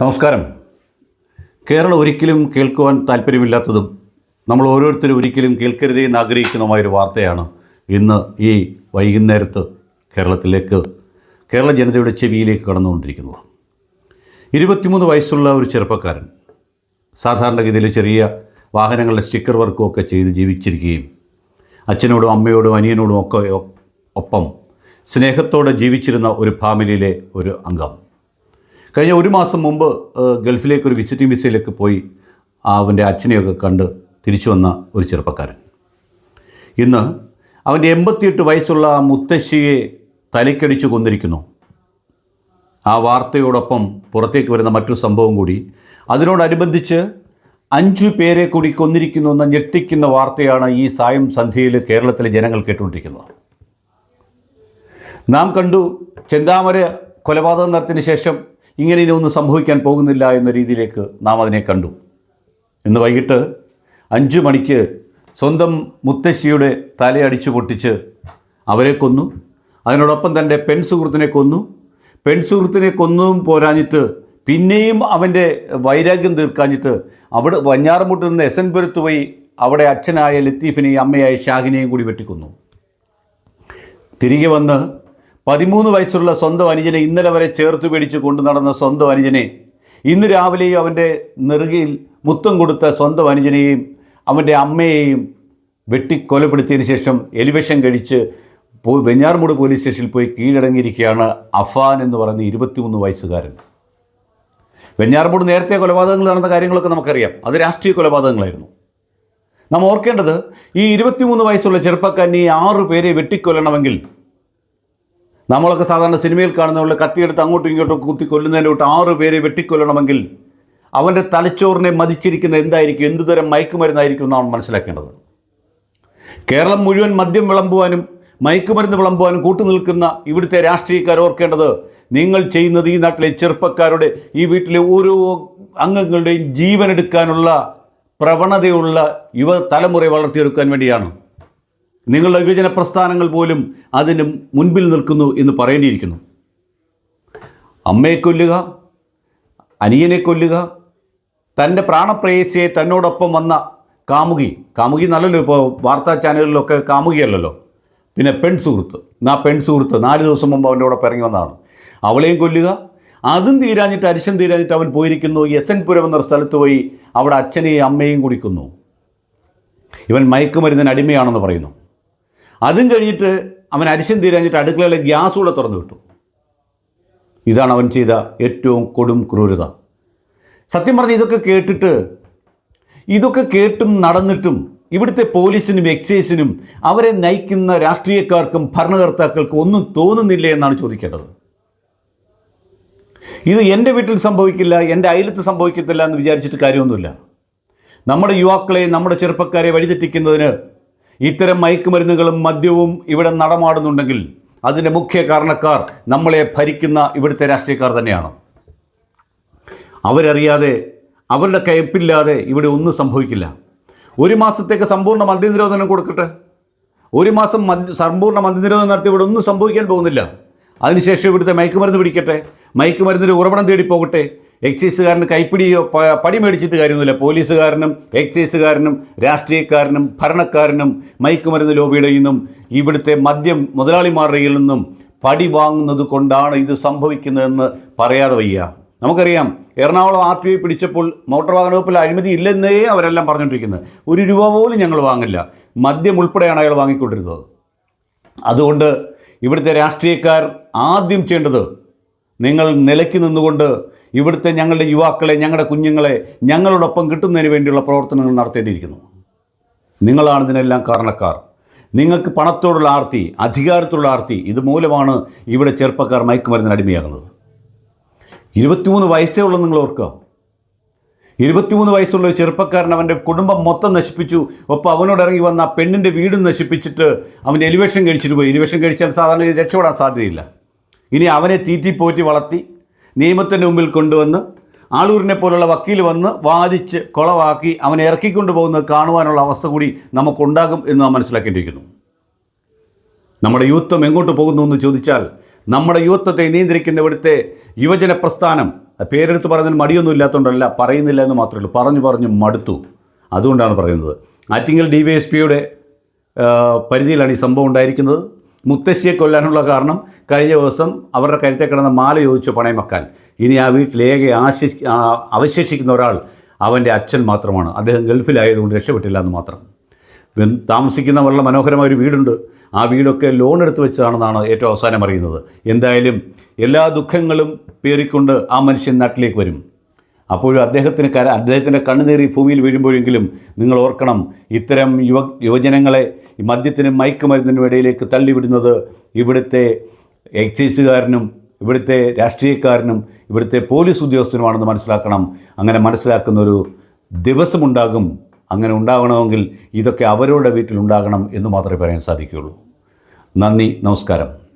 നമസ്കാരം. കേരളം ഒരിക്കലും കേൾക്കുവാൻ താല്പര്യമില്ലാത്തതും നമ്മൾ ഓരോരുത്തരും ഒരിക്കലും കേൾക്കരുതേ എന്ന് ആഗ്രഹിക്കുന്നതുമായൊരു വാർത്തയാണ് ഇന്ന് ഈ വൈകുന്നേരത്ത് കേരളത്തിലേക്ക് കേരള ജനതയുടെ ചെവിയിലേക്ക് കടന്നുകൊണ്ടിരിക്കുന്നത്. ഇരുപത്തിമൂന്ന് വയസ്സുള്ള ഒരു ചെറുപ്പക്കാരൻ സാധാരണഗതിയിൽ ചെറിയ വാഹനങ്ങളുടെ സ്റ്റിക്കർ വർക്കും ഒക്കെ ചെയ്ത് ജീവിച്ചിരിക്കുകയും അച്ഛനോടും അമ്മയോടും അനിയനോടും ഒക്കെ ഒപ്പം സ്നേഹത്തോടെ ജീവിച്ചിരുന്ന ഒരു ഫാമിലിയിലെ ഒരു അംഗം. കഴിഞ്ഞ ഒരു മാസം മുമ്പ് ഗൾഫിലേക്ക് ഒരു വിസിറ്റിംഗ് വിസയിലേക്ക് പോയി അവന്റെ അച്ഛനെയൊക്കെ കണ്ട് തിരിച്ചു വന്ന ഒരു ചെറുപ്പക്കാരൻ. ഇന്ന് അവന്റെ എൺപത്തിയെട്ട് വയസ്സുള്ള മുത്തശ്ശിയെ തലക്കടിച്ചു കൊന്നിരിക്കുന്നു. ആ വാർത്തയോടൊപ്പം പുറത്തേക്ക് വരുന്ന മറ്റൊരു സംഭവം കൂടി. അതിനോടനുബന്ധിച്ച് അഞ്ചു പേരെ കൂടി കൊന്നിരിക്കുന്നു എന്ന ഞെട്ടിക്കുന്ന വാർത്തയാണ് ഈ സായം സന്ധ്യയിൽ കേരളത്തിലെ ജനങ്ങൾ കേട്ടുകൊണ്ടിരിക്കുന്നത്. നാം കണ്ടു ചെന്താമര കൊലപാതകം നടത്തിന് ശേഷം ഇങ്ങനെ ഇനി ഒന്നും സംഭവിക്കാൻ പോകുന്നില്ല എന്ന രീതിയിലേക്ക് നാം അതിനെ കണ്ടു. ഇന്ന് വൈകിട്ട് അഞ്ചു മണിക്ക് സ്വന്തം മുത്തശ്ശിയുടെ തലയടിച്ചു പൊട്ടിച്ച് അവരെ കൊന്നു. അതിനോടൊപ്പം തന്റെ പെൺ സുഹൃത്തിനെ കൊന്നു. പെൺ സുഹൃത്തിനെ കൊന്നതും പോരാഞ്ഞിട്ട് പിന്നെയും അവന്റെ വൈരാഗ്യം തീർക്കാഞ്ഞിട്ട് അവിടെ വഞ്ഞാറമുട്ടിൽ നിന്ന് എസ് എൻ പുരത്ത് പോയി അവിടെ അച്ഛനായ ലത്തീഫിനെയും അമ്മയായ ഷാഹിനെയും കൂടി വെട്ടിക്കൊന്നു. തിരികെ വന്ന് പതിമൂന്ന് വയസ്സുള്ള സ്വന്തം അനുജനെ ഇന്നലെ വരെ ചേർത്ത് പിടിച്ച് കൊണ്ടു നടന്ന സ്വന്തം അനുജനെ ഇന്ന് രാവിലെയും അവന്റെ നെറുകയിൽ മുത്തം കൊടുത്ത സ്വന്തം അനുജനെയും അവന്റെ അമ്മയെയും വെട്ടിക്കൊലപ്പെടുത്തിയതിന് ശേഷം എലിവേഷൻ കഴിച്ച് വെഞ്ഞാർമൂട് പോലീസ് സ്റ്റേഷനിൽ പോയി കീഴടങ്ങിയിരിക്കുകയാണ് അഫാൻ എന്ന് പറയുന്ന ഇരുപത്തിമൂന്ന് വയസ്സുകാരൻ. വെഞ്ഞാർമൂട് നേരത്തെ കൊലപാതകങ്ങൾ നടന്ന കാര്യങ്ങളൊക്കെ നമുക്കറിയാം. അത് രാഷ്ട്രീയ കൊലപാതകങ്ങളായിരുന്നു. നാം ഓർക്കേണ്ടത് ഈ ഇരുപത്തിമൂന്ന് വയസ്സുള്ള ചെറുപ്പക്കാരൻ ഈ ആറു പേരെ വെട്ടിക്കൊല്ലണമെങ്കിൽ നമ്മളൊക്കെ സാധാരണ സിനിമയിൽ കാണുന്ന പോലെ കത്തിയെടുത്ത് അങ്ങോട്ടും ഇങ്ങോട്ടും കുത്തി കൊല്ലുന്നതിന്റെ തൊട്ട് ആറ് പേരെ വെട്ടിക്കൊല്ലണമെങ്കിൽ അവന്റെ തലച്ചോറിനെ മതിച്ചിരിക്കുന്ന എന്തായിരിക്കും? എന്തുതരം മയക്കുമരുന്നായിരിക്കും എന്നാണ് മനസ്സിലാക്കേണ്ടത്. കേരളം മുഴുവൻ മദ്യം വിളമ്പുവാനും മയക്കുമരുന്ന് വിളമ്പുവാനും കൂട്ടുനിൽക്കുന്ന ഇവിടുത്തെ രാഷ്ട്രീയക്കാർ ഓർക്കേണ്ടത് നിങ്ങൾ ചെയ്യുന്നത് ഈ നാട്ടിലെ ചെറുപ്പക്കാരുടെ ഈ വീട്ടിലെ ഓരോ അംഗങ്ങളുടെയും ജീവനെടുക്കാനുള്ള പ്രവണതയുള്ള യുവ തലമുറയെ വളർത്തിയെടുക്കാൻ വേണ്ടിയാണ്. നിങ്ങളുടെ വിഭജന പ്രസ്ഥാനങ്ങൾ പോലും അതിന് മുൻപിൽ നിൽക്കുന്നു എന്ന് പറയേണ്ടിയിരിക്കുന്നു. അമ്മയെ കൊല്ലുക അനിയനെ കൊല്ലുക തന്റെ പ്രാണപ്രേയസിയെ തന്നോടൊപ്പം വന്ന കാമുകി കാമുകി നല്ലല്ലോ ഇപ്പോൾ വാർത്താ ചാനലുകളിലൊക്കെ കാമുകിയല്ലല്ലോ. പിന്നെ പെൺ സുഹൃത്ത് ആ പെൺ സുഹൃത്ത് നാല് ദിവസം മുമ്പ് അവന്റെ കൂടെ ഇറങ്ങി വന്നതാണ്. അവളെയും കൊല്ലുക അതും തീരാഞ്ഞിട്ട് അരിശം തീരാഞ്ഞിട്ട് അവൻ പോയിരിക്കുന്നു. എസ് എൻ പുരം എന്നൊരു സ്ഥലത്ത് പോയി അവിടെ അച്ഛനെയും അമ്മയും കുടിക്കുന്നു. ഇവൻ മയക്കുമരുന്നിന് അടിമയാണെന്ന് പറയുന്നു. അതും കഴിഞ്ഞിട്ട് അവൻ അരിശം തീരാഞ്ഞിട്ട് അടുക്കളയിലെ ഗ്യാസ് കൂടെ തുറന്നു വിട്ടു. ഇതാണ് അവൻ ചെയ്ത ഏറ്റവും കൊടും ക്രൂരത. സത്യം പറഞ്ഞ് ഇതൊക്കെ കേട്ടിട്ട് ഇതൊക്കെ കേട്ടും നടന്നിട്ടും ഇവിടുത്തെ പോലീസിനും എക്സൈസിനും അവരെ നയിക്കുന്ന രാഷ്ട്രീയക്കാർക്കും ഭരണകർത്താക്കൾക്കും ഒന്നും തോന്നുന്നില്ല എന്നാണ് ചോദിക്കേണ്ടത്. ഇത് എന്റെ വീട്ടിൽ സംഭവിക്കില്ല എന്റെ അയലത്ത് സംഭവിക്കത്തില്ല എന്ന് വിചാരിച്ചിട്ട് കാര്യമൊന്നുമില്ല. നമ്മുടെ യുവാക്കളെ നമ്മുടെ ചെറുപ്പക്കാരെ വഴിതെറ്റിക്കുന്നതിന് ഇത്തരം മയക്കുമരുന്നുകളും മദ്യവും ഇവിടെ നടമാടുന്നുണ്ടെങ്കിൽ അതിന്റെ മുഖ്യ കാരണക്കാർ നമ്മളെ ഭരിക്കുന്ന ഇവിടുത്തെ രാഷ്ട്രീയക്കാർ തന്നെയാണ്. അവരറിയാതെ അവരുടെ കയ്പില്ലാതെ ഇവിടെ ഒന്നും സംഭവിക്കില്ല. ഒരു മാസത്തേക്ക് സമ്പൂർണ മദ്യനിരോധനം കൊടുക്കട്ടെ. ഒരു മാസം മദ്യ സമ്പൂർണ മദ്യനിരോധനം നടത്തി ഇവിടെ ഒന്നും സംഭവിക്കാൻ പോകുന്നില്ല. അതിനുശേഷം ഇവിടുത്തെ മയക്കുമരുന്ന് പിടിക്കട്ടെ. മയക്കുമരുന്നിന്റെ ഉറവിടം തേടി പോകട്ടെ. എക്സൈസുകാരന് കൈപ്പിടിയോ പടി മേടിച്ചിട്ട് കാര്യമൊന്നുമില്ല. പോലീസുകാരനും എക്സൈസുകാരനും രാഷ്ട്രീയക്കാരനും ഭരണക്കാരനും മയക്കുമരുന്ന് ലോബിയുടെ നിന്നും ഇവിടുത്തെ മദ്യം മുതലാളിമാരുടെ കയ്യിൽ നിന്നും പടി വാങ്ങുന്നത് കൊണ്ടാണ് ഇത് സംഭവിക്കുന്നതെന്ന് പറയാതെ വയ്യ. നമുക്കറിയാം എറണാകുളം ആർ ടി ഐ പിടിച്ചപ്പോൾ മോട്ടോർ വാഹന വകുപ്പിൽ അഴിമതി ഇല്ലെന്നേ അവരെല്ലാം പറഞ്ഞുകൊണ്ടിരിക്കുന്നത്. ഒരു രൂപ പോലും ഞങ്ങൾ വാങ്ങില്ല. മദ്യം ഉൾപ്പെടെയാണ് അയാൾ വാങ്ങിക്കൊണ്ടിരുന്നത്. അതുകൊണ്ട് ഇവിടുത്തെ രാഷ്ട്രീയക്കാർ ആദ്യം ചെയ്യേണ്ടത് നിങ്ങൾ നിലയ്ക്ക് നിന്നുകൊണ്ട് ഇവിടുത്തെ ഞങ്ങളുടെ യുവാക്കളെ ഞങ്ങളുടെ കുഞ്ഞുങ്ങളെ ഞങ്ങളോടൊപ്പം കിട്ടുന്നതിന് വേണ്ടിയുള്ള പ്രവർത്തനങ്ങൾ നടത്തേണ്ടിയിരിക്കുന്നു. നിങ്ങളാണ് ഇതിനെല്ലാം കാരണക്കാർ. നിങ്ങൾക്ക് പണത്തോടുള്ള ആർത്തി അധികാരത്തോടുള്ള ആർത്തി ഇതുമൂലമാണ് ഇവിടെ ചെറുപ്പക്കാർ മയക്കുമരുന്നിന് അടിമയാകുന്നത്. ഇരുപത്തിമൂന്ന് വയസ്സേ ഉള്ളൂ നിങ്ങൾ ഓർക്കുക. ഇരുപത്തിമൂന്ന് വയസ്സുള്ള ചെറുപ്പക്കാരൻ അവന്റെ കുടുംബം മൊത്തം നശിപ്പിച്ചു. ഒപ്പം അവനോട് ഇറങ്ങി വന്ന ആ പെണ്ണിന്റെ വീടും നശിപ്പിച്ചിട്ട് അവന്റെ എലിവേഷൻ കഴിച്ചിട്ട് പോയി. എലിവേഷൻ കഴിച്ചാൽ സാധാരണ രക്ഷപ്പെടാൻ സാധ്യതയില്ല. ഇനി അവനെ തീറ്റിപ്പോറ്റി വളർത്തി നിയമത്തിന്റെ മുമ്പിൽ കൊണ്ടുവന്ന് ആളൂരിനെ പോലുള്ള വക്കീൽ വന്ന് വാദിച്ച് കൊളവാക്കി അവനെ ഇറക്കിക്കൊണ്ടു പോകുന്നത് കാണുവാനുള്ള അവസ്ഥ കൂടി നമുക്കുണ്ടാകും എന്ന് നാം മനസ്സിലാക്കേണ്ടിയിരിക്കുന്നു. നമ്മുടെ യൂത്വം എങ്ങോട്ട് പോകുന്നു എന്ന് ചോദിച്ചാൽ നമ്മുടെ യുവത്വത്തെ നിയന്ത്രിക്കുന്ന ഇവിടുത്തെ യുവജന പ്രസ്ഥാനം പേരെടുത്ത് പറയുന്നതിന് മടിയൊന്നും ഇല്ലാത്തതുകൊണ്ടല്ല പറയുന്നില്ല എന്ന് മാത്രമേ ഉള്ളൂ. പറഞ്ഞു പറഞ്ഞു മടുത്തു. അതുകൊണ്ടാണ് പറയുന്നത്. ആറ്റിങ്ങൽ ഡി വൈ എസ് പിയുടെ പരിധിയിലാണ് ഈ സംഭവം ഉണ്ടായിരിക്കുന്നത്. മുത്തശ്ശിയെ കൊല്ലാനുള്ള കാരണം കഴിഞ്ഞ ദിവസം അവരുടെ കരുത്തെ കിടന്ന മാല ചോദിച്ചു പണയം വെക്കാൻ ഇനി ആ വീട്ടിലേകെ ആശി അവശേഷിക്കുന്ന ഒരാൾ അവന്റെ അച്ഛൻ മാത്രമാണ്. അദ്ദേഹം ഗൾഫിലായതുകൊണ്ട് രക്ഷപ്പെട്ടില്ല എന്ന് മാത്രം. താമസിക്കുന്ന വളരെ മനോഹരമായ ഒരു വീടുണ്ട്. ആ വീടൊക്കെ ലോൺ എടുത്ത് വെച്ചതാണെന്നാണ് ഏറ്റവും അവസാനം അറിയുന്നത്. എന്തായാലും എല്ലാ ദുഃഖങ്ങളും പേറിക്കൊണ്ട് ആ മനുഷ്യൻ നാട്ടിലേക്ക് വരും. അപ്പോഴും അദ്ദേഹത്തിന് കര അദ്ദേഹത്തിന്റെ കണ്ണുനീറി ഭൂമിയിൽ വീഴുമ്പോഴെങ്കിലും നിങ്ങൾ ഓർക്കണം ഇത്തരം യുവ യുവജനങ്ങളെ മദ്യത്തിനും മയക്കുമരുന്നിനും ഇടയിലേക്ക് തള്ളിവിടുന്നത് ഇവിടുത്തെ എക്സൈസുകാരനും ഇവിടുത്തെ രാഷ്ട്രീയക്കാരനും ഇവിടുത്തെ പോലീസ് ഉദ്യോഗസ്ഥനുമാണെന്ന് മനസ്സിലാക്കണം. അങ്ങനെ മനസ്സിലാക്കുന്നൊരു ദിവസമുണ്ടാകും. അങ്ങനെ ഉണ്ടാകണമെങ്കിൽ ഇതൊക്കെ അവരുടെ വീട്ടിലുണ്ടാകണം എന്ന് മാത്രമേ പറയാൻ സാധിക്കുകയുള്ളൂ. നന്ദി നമസ്കാരം.